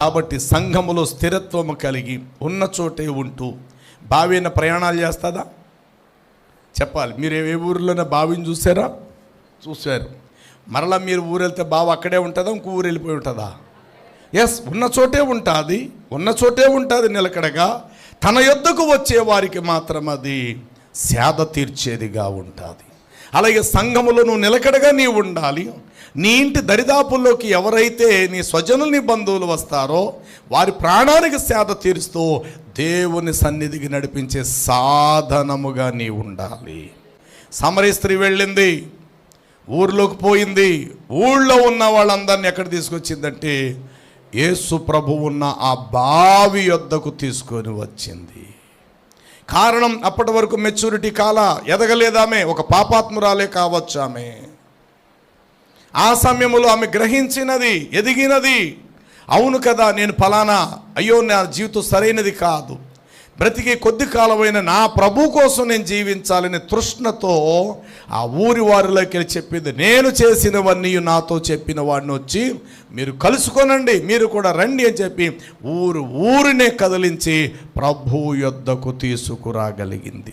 కాబట్టి సంఘములో స్థిరత్వము కలిగి ఉన్న చోటే ఉంటూ బావిన ప్రయాణాలు చేస్తుందా? చెప్పాలి. మీరు ఏ ఊరిలోనే బావిని చూసారా? చూశారు. మరలా మీరు ఊరు వెళ్తే బావి అక్కడే ఉంటుందా? ఇంకో ఊరు వెళ్ళిపోయి ఉంటుందా? ఎస్ ఉన్న చోటే ఉంటుంది. ఉన్న చోటే ఉంటుంది నిలకడగా. తన యొద్దకు వచ్చే వారికి మాత్రం అది సేద తీర్చేదిగా ఉంటుంది. అలాగే సంఘములో నువ్వు నిలకడగా నీవు ఉండాలి. నీ ఇంటి దరిదాపుల్లోకి ఎవరైతే నీ స్వజనుల్ని బంధువులు వస్తారో వారి ప్రాణానికి సేద తీరుస్తూ దేవుని సన్నిధికి నడిపించే సాధనముగా నీ ఉండాలి. సమరీ స్త్రీ వెళ్ళింది. ఊర్లోకి పోయింది. ఊళ్ళో ఉన్న వాళ్ళందరినీ ఎక్కడ తీసుకొచ్చిందంటే యేసు ప్రభు ఉన్న ఆ బావి యొద్దకు తీసుకొని వచ్చింది. కారణం అప్పటి వరకు మెచ్యూరిటీ కాల ఎదగలేదామే. ఒక పాపాత్మురాలే కావచ్చు ఆమె. ఆ సమయంలో ఆమె గ్రహించినది ఎదిగినది అవును కదా నేను ఫలానా అయ్యో నా జీవితం సరైనది కాదు. బ్రతికే కొద్ది కాలమైన నా ప్రభు కోసం నేను జీవించాలనే తృష్ణతో ఆ ఊరి వారిలోకి వెళ్ళి చెప్పింది. నేను చేసినవన్నీ నాతో చెప్పిన వాడిని వచ్చి మీరు కలుసుకొనండి మీరు కూడా రండి అని చెప్పి ఊరు ఊరినే కదిలించి ప్రభు యొద్దకు తీసుకురాగలిగింది.